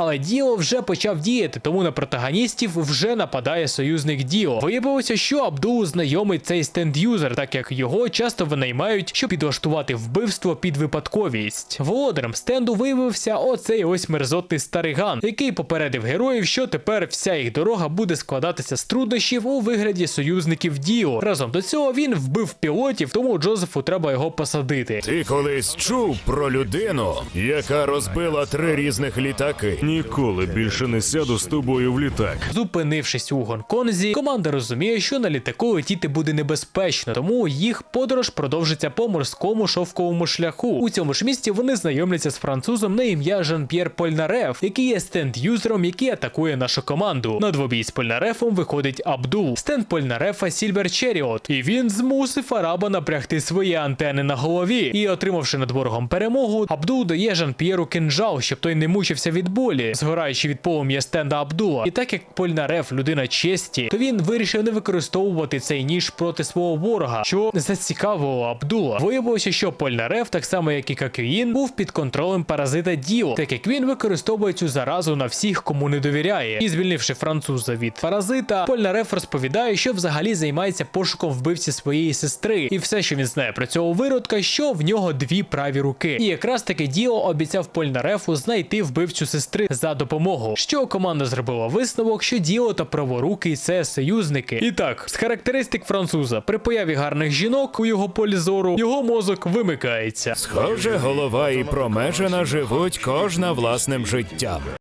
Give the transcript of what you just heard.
Але Діо вже почав діяти, тому на протагоністів вже нападає союзник Діо. Виявилося, що Абдул знайомий цей стенд-юзер, так як його часто винаймають, щоб підлаштувати вбивство під випадковість. Володарем стенду виявився оцей ось мерзотний стариган, який попередив героїв, що тепер вся їх дорога буде складатися з труднощів у вигляді союзників Діо. Разом до цього він вбив пілотів, тому Джозефу треба його посадити. Ти колись чув про людину, яка розбила три різних літаки. Ніколи більше не сяду з тобою в літак. Зупинившись у Гонконзі, команда розуміє, що на літаку летіти буде небезпечно, тому їх подорож продовжиться по морському шовковому шляху. У цьому ж місці вони знайомляться з французом на ім'я Жан-П'єр Польнареф, який є стенд-юзером, який атакує нашу команду. На двобій з Польнарефом виходить Абдул, стенд Польнарефа Сільвер Черіот, і він змусив Араба напрягти свої антени на голові. І отримавши над ворогом перемогу, Абдул дає Жан-П'єру кинжал, щоб той не мучився від болі, згораючи від полум'я стенда Абдула. І так як Польнареф людина честі, то він вирішив не використовувати цей ніж проти свого ворога, що зацікавило Абдула. Виявилося, що Польнареф, так само як і Какюїн, був під контролем паразита Діо, так як він використовує цю заразу на всіх, кому не довіряє. І звільнивши француза від паразита, Польнареф розповідає, що взагалі займається пошуком вбивці своєї сестри, і все, що він знає про цього виродка, що в нього дві праві руки. І якраз таки Діо обіцяв Польнарефу знайти вбивцю сестри за допомогу. Що команда зробила висновок, що діло та праворуки це союзники. І так, з характеристик француза, при появі гарних жінок у його полі зору, його мозок вимикається. Схоже, голова і промежена живуть кожна власним життям.